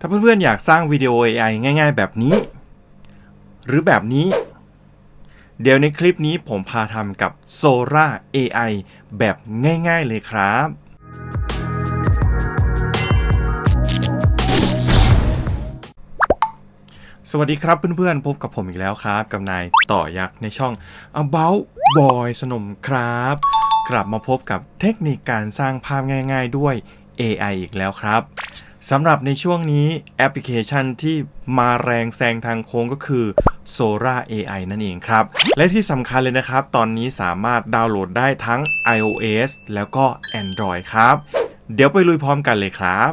ถ้าเพื่อนๆอยากสร้างวิดีโอ AI ง่าย ๆ แบบนี้ หรือแบบนี้ เดี๋ยวในคลิปนี้ผมพาทำกับ Sora AI แบบง่าย ๆ เลยครับ สวัสดีครับเพื่อนๆ พบกับผมอีกแล้วครับ กับนายต่อยักษ์ในช่อง About Boy สนมครับ กลับมาพบกับเทคนิคการสร้างภาพง่าย ๆ ด้วย AI อีกแล้วครับ สำหรับในช่วงนี้แอปพลิเคชันที่มาแรงแซงทางโค้งก็คือ Sora AI นั่นเองครับ และที่สำคัญเลยนะครับ ตอนนี้สามารถดาวน์โหลดได้ทั้ง iOS แล้วก็ Android ครับ เดี๋ยวไปลุยพร้อมกันเลยครับ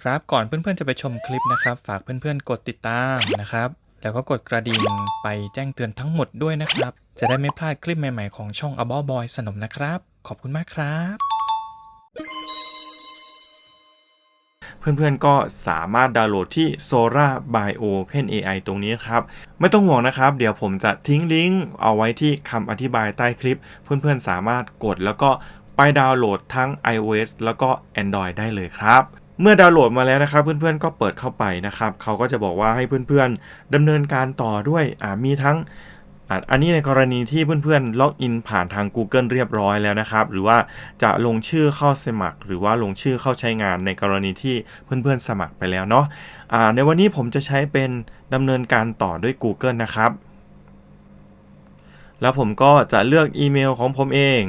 ครับก่อนเพื่อนๆจะไปชมคลิปนะครับ ฝากเพื่อนๆกดติดตามนะครับ แล้วก็กดกระดิ่งไปแจ้งเตือนทั้งหมดด้วยนะครับ จะได้ไม่พลาดคลิปใหม่ๆของช่อง About Boy สนมนะครับ ขอบคุณมากครับ เพื่อนๆก็สามารถดาวน์โหลดที่ Sora by Open AI ตรงนี้ครับ ไม่ต้องห่วงนะครับ เดี๋ยวผมจะทิ้งลิงก์เอาไว้ที่คำอธิบายใต้คลิป เพื่อนๆสามารถกดแล้วก็ไปดาวน์โหลดทั้ง iOS แล้วก็ Android ได้เลยครับเมื่อดาวน์โหลดมาแล้วนะครับ เพื่อนๆก็เปิดเข้าไปนะครับ เขาก็จะบอกว่าให้เพื่อนๆดำเนินการต่อด้วยอ่ามีทั้ง อันนี้ในกรณีที่เพื่อนๆล็อกอินผ่านทาง Google เรียบร้อยแล้วนะครับ หรือว่าจะลงชื่อเข้าสมัคร หรือว่าลงชื่อเข้าใช้งานในกรณีที่เพื่อนๆสมัครไปแล้วเนาะอ่าในวันนี้ผมจะใช้เป็นดำเนินการต่อด้วย Google นะครับ แล้วผมก็จะเลือกอีเมลของผมเอง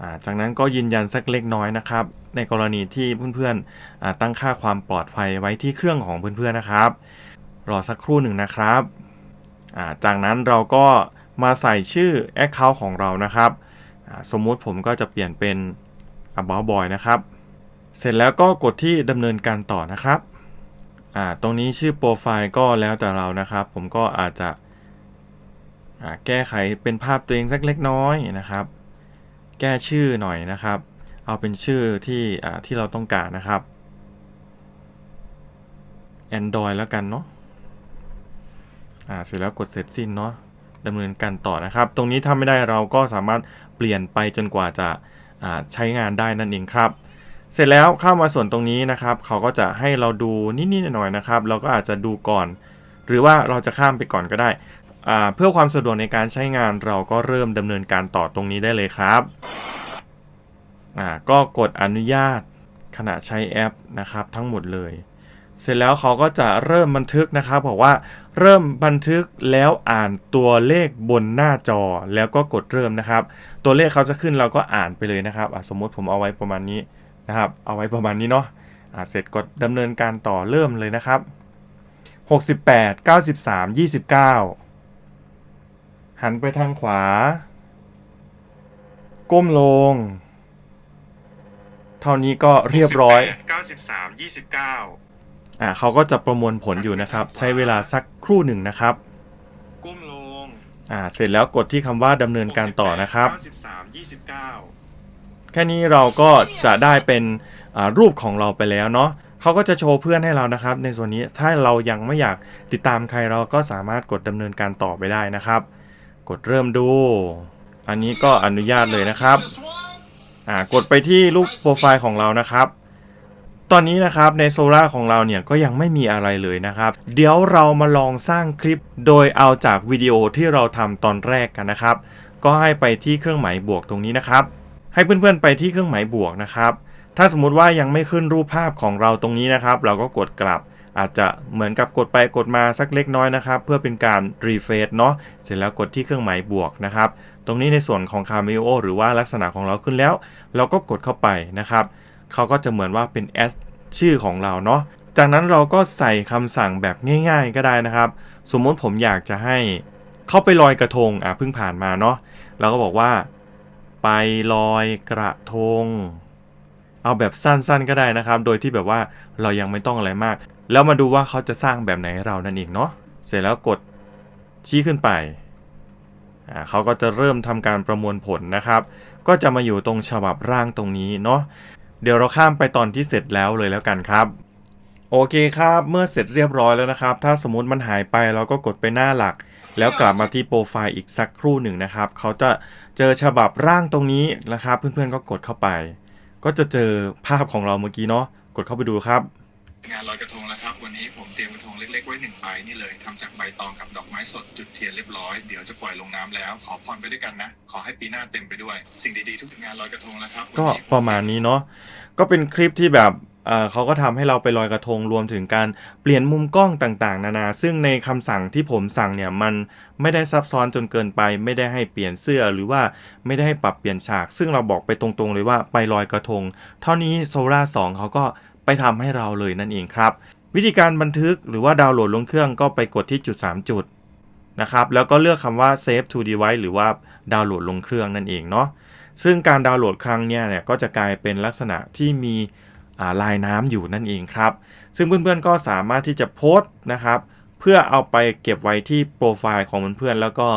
อจากนั้นก็ยืนยันสักเล็กน้อยนะครับ ในกรณีที่เพื่อนๆตั้งค่าความปลอดภัยไว้ที่เครื่องของเพื่อนๆนะครับ รอสักครู่หนึ่งนะครับ จากนั้นเราก็มาใส่ชื่อ Account ของเรานะครับสมมุติผมก็จะเปลี่ยนเป็น About Boy นะครับ เสร็จแล้วก็กดที่ดำเนินการต่อนะครับตรงนี้ชื่อโปรไฟล์ก็แล้วแต่เรานะครับ ผมก็อาจจะแก้ไขเป็นภาพตัวเองสักเล็กน้อยนะครับ แก้ชื่อหน่อยนะครับ เอาเป็นชื่อที่ที่เราต้องการนะครับ Android แล้วกันเนาะ อ่าเสร็จแล้วกดเสร็จสิ้นเนาะดำเนินการต่อนะครับ ตรงนี้ถ้าไม่ได้เราก็สามารถเปลี่ยนไปจนกว่าจะาใช้งานได้นั่นเองครับ เสร็จแล้วเข้ามาส่วนตรงนี้นะครับ เขาก็จะให้เราดูนิดๆหน่อยๆนะครับ เราก็อาจจะดูก่อน หรือว่าเราจะข้ามไปก่อนก็ได้อ่าเพื่อความสะดวกในการใช้งานเราก็เริ่มดำเนินการต่อตรงนี้ได้เลยครับอ่าก็กดอนุญาตขณะใช้แอปนะครับทั้งหมดเลย เสร็จแล้วเขาก็จะเริ่มบันทึกนะครับบอกว่าเริ่มบันทึกแล้วอ่านตัวเลขบนหน้าจอแล้วก็กดเริ่มนะครับ ตัวเลขเขาจะขึ้นเราก็อ่านไปเลยนะครับสมมติผมเอาไว้ประมาณนี้นะครับ เอาไว้ประมาณนี้เนาะะเสร็จกดดำเนินการต่อเริ่มเลยนะครับ 68 93 29 หันไปทางขวา ก้มลง เท่านี้ก็เรียบร้อย 93 29 อ่าเขาก็จะประมวลผลอยู่นะครับ ใช้เวลาสักครู่หนึ่งนะครับก้มลงอ่าเสร็จแล้วกดที่คำว่าดำเนินการต่อนะครับแค่นี้เราก็จะได้เป็นอ่ารูปของเราไปแล้วเนาะเขาก็จะโชว์เพื่อนให้เรานะครับ ในส่วนนี้ถ้าเรายังไม่อยากติดตามใครเราก็สามารถกดดำเนินการต่อไปได้นะครับ กดเริ่มดู อันนี้ก็อนุญาตเลยนะครับ อ่ากดไปที่รูปโปรไฟล์ของเรานะครับ ตอนนี้นะครับในโซล่าของเราเนี่ยก็ยังไม่มีอะไรเลยนะครับ เดี๋ยวเรามาลองสร้างคลิปโดยเอาจากวิดีโอที่เราทำตอนแรกกันนะครับ ก็ให้ไปที่เครื่องหมายบวกตรงนี้นะครับ ให้เพื่อนๆไปที่เครื่องหมายบวกนะครับ ถ้าสมมติว่ายังไม่ขึ้นรูปภาพของเราตรงนี้นะครับ เราก็กดกลับอาจจะเหมือนกับกดไปกดมาสักเล็กน้อยนะครับ เพื่อเป็นการรีเฟซเนาะเสร็จแล้วกดที่เครื่องหมายบวกนะครับ ตรงนี้ในส่วนของ Cameo หรือว่าลักษณะของเราขึ้นแล้ว เราก็กดเข้าไปนะครับ เขาก็จะเหมือนว่าเป็นแอดชื่อของเราเนาะจากนั้นเราก็ใส่คำสั่งแบบง่าย ๆ ก็ได้นะครับ สมมติผมอยากจะให้เข้าไปลอยกระทงอะเพิ่งผ่านมาเนาะเราก็บอกว่า ไปลอยกระทง เอาแบบสั้นๆก็ได้นะครับ โดยที่แบบว่าเรายังไม่ต้องอะไรมาก แล้วมาดูว่าเขาจะสร้างแบบไหนให้เรานั่นเองเนาะเสร็จแล้วกดชี้ขึ้นไปอ่าเขาก็จะเริ่มทำการประมวลผลนะครับ ก็จะมาอยู่ตรงฉบับร่างตรงนี้เนาะ เดี๋ยวเราข้ามไปตอนที่เสร็จแล้วเลยแล้วกันครับ โอเคครับ เมื่อเสร็จเรียบร้อยแล้วนะครับ ถ้าสมมติมันหายไปเราก็กดไปหน้าหลัก แล้วกลับมาที่โปรไฟล์อีกสักครู่หนึ่งนะครับ เขาจะเจอฉบับร่างตรงนี้นะครับ เพื่อนๆก็กดเข้าไป ก็จะเจอภาพของเราเมื่อกี้เนาะกดเข้าไปดูครับ งานลอยกระทงแล้วครับ วันนี้ผมเตรียมกระทงเล็กๆไว้หนึ่งใบนี่เลยทำจากใบตองกับดอกไม้สดจุดเทียนเรียบร้อยเดี๋ยวจะปล่อยลงน้ำแล้ว ขอพรไปด้วยกันนะ ขอให้ปีหน้าเต็มไปด้วย สิ่งดีๆทุกงานลอยกระทงแล้วครับ ก็ประมาณนี้เนาะก็เป็นคลิปที่แบบเอ่อเขาก็ทำให้เราไปลอยกระทงรวมถึงการเปลี่ยนมุมกล้องต่างๆ นานา ซึ่งในคำสั่งที่ผมสั่งเนี่ยมันไม่ได้ซับซ้อนจนเกินไป ไม่ได้ให้เปลี่ยนเสื้อหรือว่าไม่ได้ให้ปรับเปลี่ยนฉาก ซึ่งเราบอกไปตรงๆเลยว่าไปลอยกระทง เท่านี้โซล่า2เขาก็ ไปทำให้เราเลยนั่นเองครับ วิธีการบันทึกหรือว่าดาวน์โหลดลงเครื่องก็ไปกดที่จุด 3 จุดนะครับแล้วก็เลือกคำว่า save to device หรือว่าดาวน์โหลดลงเครื่องนั่นเองเนาะซึ่งการดาวน์โหลดครั้งเนี้ยเนี่ยก็จะกลายเป็นลักษณะที่มีลายน้ำอยู่นั่นเองครับ ซึ่งเพื่อนๆก็สามารถที่จะโพสต์นะครับ เพื่อเอาไปเก็บไว้ที่โปรไฟล์ของเพื่อนๆแล้วก็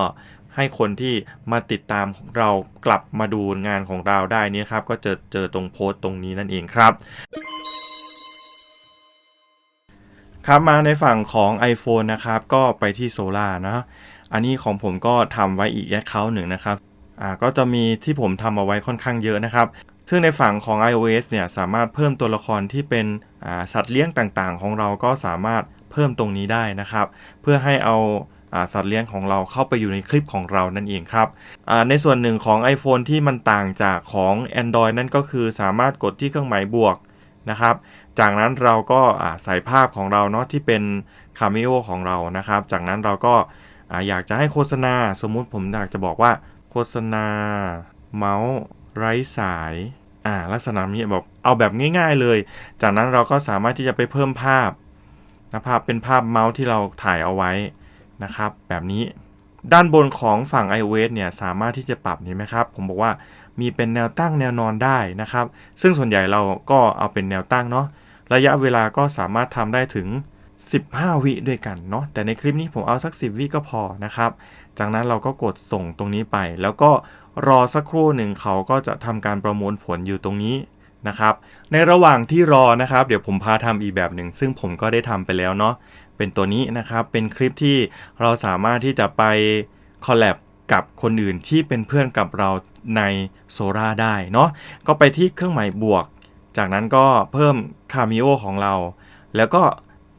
ให้คนที่มาติดตามเรากลับมาดูงานของเราได้นี่ครับ ก็จอเจอตรงโพสต์ตรงนี้นั่นเองครับ ครับมาในฝั่งของ iPhone นะครับ ก็ไปที่ Solar นะอันนี้ของผมก็ทำไว้อีกแอคเคาท์หนึ่งนะครับอ่าก็จะมีที่ผมทำเอาไว้ค่อนข้างเยอะนะครับ ซึ่งในฝั่งของ iOS เนี่ยสามารถเพิ่มตัวละครที่เป็นอ่าสัตว์เลี้ยงต่างๆ ของเราก็สามารถเพิ่มตรงนี้ได้นะครับ เพื่อให้เอาอ่าสัตว์เลี้ยงของเราเข้าไปอยู่ในคลิปของเรานั่นเองครับอ่าในส่วนหนึ่งของ iPhone ที่มันต่างจากของ Android นั่นก็คือสามารถกดที่เครื่องหมายบวกนะครับ จากนั้นเราก็าใส่ภาพของเราเนาะที่เป็นคาเมโอของเรานะครับ จากนั้นเราก็อาอยากจะให้โฆษณาสมมุติผมอยากจะบอกว่าโฆษณาเมาส์ไร้สายอ่าลักษณะนี้แบบเอาแบบง่ายๆเลย จากนั้นเราก็สามารถที่จะไปเพิ่มภาพนะภาพเป็นภาพเมาส์ที่เราถ่ายเอาไว้นะครับ แบบนี้ด้านบนของฝั่ง iOS เนี่ยสามารถที่จะปรับนี่ไหมครับ ผมบอกว่ามีเป็นแนวตั้งแนวนอนได้นะครับ ซึ่งส่วนใหญ่เราก็เอาเป็นแนวตั้งเนาะ ระยะเวลาก็สามารถทำได้ถึง 15 วิด้วยกันเนาะแต่ในคลิปนี้ผมเอาสัก 10 วิก็พอนะครับ จากนั้นเราก็กดส่งตรงนี้ไป แล้วก็รอสักครู่หนึ่งเขาก็จะทำการประมวลผลอยู่ตรงนี้นะครับในระหว่างที่รอนะครับเดี๋ยวผมพาทำอีกแบบหนึ่งซึ่งผมก็ได้ทำไปแล้วเนาะเป็นตัวนี้นะครับเป็นคลิปที่เราสามารถที่จะไปคอลแลบกับคนอื่นที่เป็นเพื่อนกับเราในโซราได้เนาะก็ไปที่เครื่องหมายบวก จากนั้นก็เพิ่มคาเม o ของเรา แล้วก็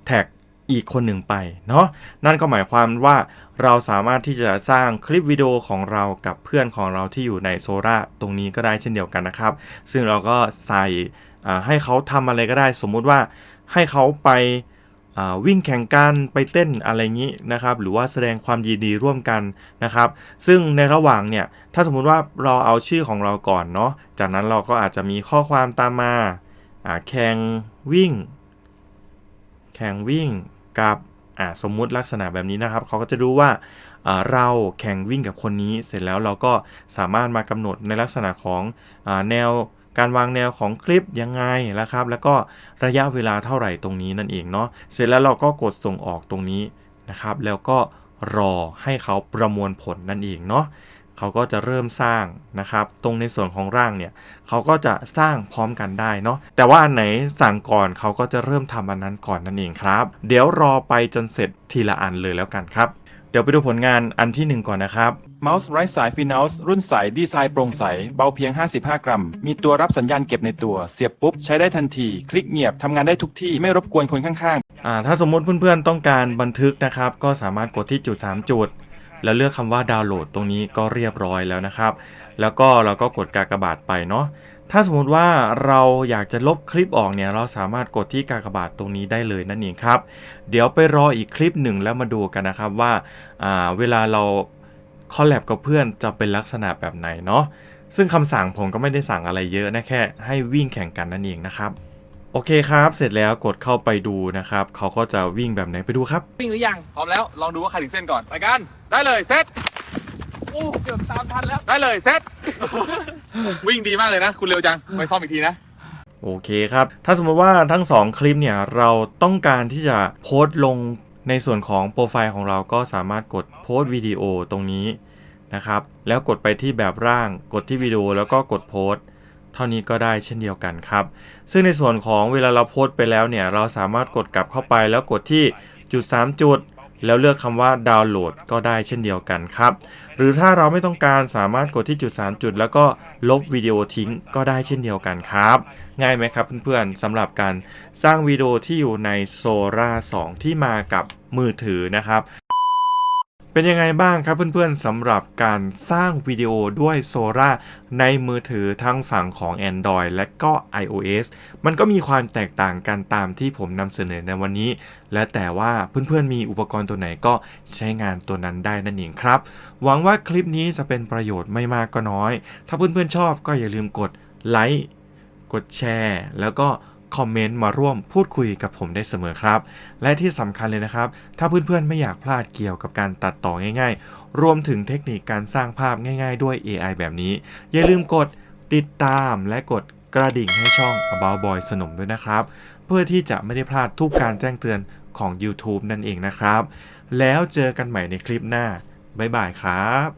แท็กอีกคนหนึ่งไปเนาะนั่นก็หมายความว่าเราสามารถที่จะสร้างคลิปวิดีโอของเรากับเพื่อนของเราที่อยู่ในโซราตรงนี้ก็ได้เช่นเดียวกันนะครับ ซึ่งเราก็ใส่ให้เขาทำอะไรก็ได้ สมมุติว่าให้เขาไป วิ่งแข่งกันไปเต้นอะไรงี้นะครับหรือว่าแสดงความยินดีร่วมกันนะครับ ซึ่งในระหว่างเนี่ยถ้าสมมุติว่าเราเอาชื่อของเราก่อนเนาะจากนั้นเราก็อาจจะมีข้อความตามมาแข่งวิ่ง แข่งวิ่งกับสมมุติลักษณะแบบนี้นะครับเขาก็จะรู้ว่าเราแข่งวิ่งกับคนนี้เสร็จแล้วเราก็สามารถมากำหนดในลักษณะของอแนว การวางแนวของคลิปยังไงนะครับ แล้วก็ระยะเวลาเท่าไหร่ตรงนี้นั่นเองเนาะเสร็จแล้วเราก็กดส่งออกตรงนี้นะครับ แล้วก็รอให้เขาประมวลผลนั่นเองเนาะเขาก็จะเริ่มสร้างนะครับ ตรงในส่วนของร่างเนี่ยเขาก็จะสร้างพร้อมกันได้เนาะแต่ว่าอันไหนสั่งก่อนเขาก็จะเริ่มทำอันนั้นก่อนนั่นเองครับ เดี๋ยวรอไปจนเสร็จทีละอันเลยแล้วกันครับ เดี๋ยวไปดูผลงานอันที่หนึ่งก่อนนะครับ เมาส์ไร้สายฟีน u ลส์รุ่นใสดีไซน์โปร่งใส เบาเพียง 55 กรัม มีตัวรับสัญญาณเก็บในตัว เสียบปุ๊บ ใช้ได้ทันที คลิกเงียบทำงานได้ทุกที่ไม่รบกวนคนข้างอ่าถ้าสมมติเพื่อนๆต้องการบันทึกนะครับ ก็สามารถกดที่จุด 3 จุด แล้วเลือกคำว่าดาวน์โหลดตรงนี้ก็เรียบร้อยแล้วนะครับ แล้วก็เราก็กดกากบาทไปเนาะถ้าสมมติว่าเราอยากจะลบคลิปออกเนี่ยเราสามารถกดที่กากบาทตรงนี้ได้เลยนั่นเองครับ เดี๋ยวไปรออีกคลิปหนึ่งแล้วมาดูกันนะครับว่าเวลาเรา คอลแลบกับเพื่อนจะเป็นลักษณะแบบไหนเนาะซึ่งคำสั่งผมก็ไม่ได้สั่งอะไรเยอะนะแค่ให้วิ่งแข่งกันนั่นเองนะครับ โอเคครับ เสร็จแล้วกดเข้าไปดูนะครับเขาก็จะวิ่งแบบไหนไปดูครับ วิ่งหรือยังพร้อมแล้วลองดูว่าใครถึงเส้นก่อนไปกันได้เลยเซตโอ้เกือบตามทันแล้วได้เลยเซต วิ่งดีมากเลยนะ คุณเร็วจังไปซ่อมอีกทีนะ โอเคครับ ถ้าสมมติว่าทั้ง 2 คลิปเนี่ยเราต้องการที่จะโพสต์ลง ในส่วนของโปรไฟล์ของเราก็สามารถกดโพสต์วิดีโอตรงนี้นะครับ แล้วกดไปที่แบบร่าง กดที่วิดีโอแล้วก็กดโพสต์เท่านี้ก็ได้เช่นเดียวกันครับ ซึ่งในส่วนของเวลาเราโพสต์ไปแล้วเนี่ย เราสามารถกดกลับเข้าไปแล้วกดที่จุด 3 จุด แล้วเลือกคำว่าดาวน์โหลดก็ได้เช่นเดียวกันครับ หรือถ้าเราไม่ต้องการสามารถกดที่จุด 3 จุด แล้วก็ลบวิดีโอทิ้งก็ได้เช่นเดียวกันครับ ง่ายไหมครับเพื่อนๆสำหรับการสร้างวิดีโอที่อยู่ใน Sora 2 ที่มากับมือถือนะครับ เป็นยังไงบ้างครับเพื่อนๆสำหรับการสร้างวิดีโอด้วย Sora ในมือถือทั้งฝั่งของ Android และก็ iOS มันก็มีความแตกต่างกันตามที่ผมนำเสนอในวันนี้ และแต่ว่าเพื่อนๆมีอุปกรณ์ตัวไหนก็ใช้งานตัวนั้นได้นั่นเองครับ หวังว่าคลิปนี้จะเป็นประโยชน์ไม่มากก็น้อย ถ้าเพื่อนๆชอบก็อย่าลืมกดไลค์กดแชร์ แล้วก็ คอมเมนต์มาร่วมพูดคุยกับผมได้เสมอครับ และที่สำคัญเลยนะครับ ถ้าเพื่อนๆไม่อยากพลาดเกี่ยวกับการตัดต่อง่าย ๆ รวมถึงเทคนิคการสร้างภาพง่าย ๆ ด้วย AI แบบนี้ อย่าลืมกดติดตามและกดกระดิ่งให้ช่อง About Boy สนมด้วยนะครับ เพื่อที่จะไม่ได้พลาดทุกการแจ้งเตือนของ YouTube นั่นเองนะครับ แล้วเจอกันใหม่ในคลิปหน้า บ๊ายบายครับ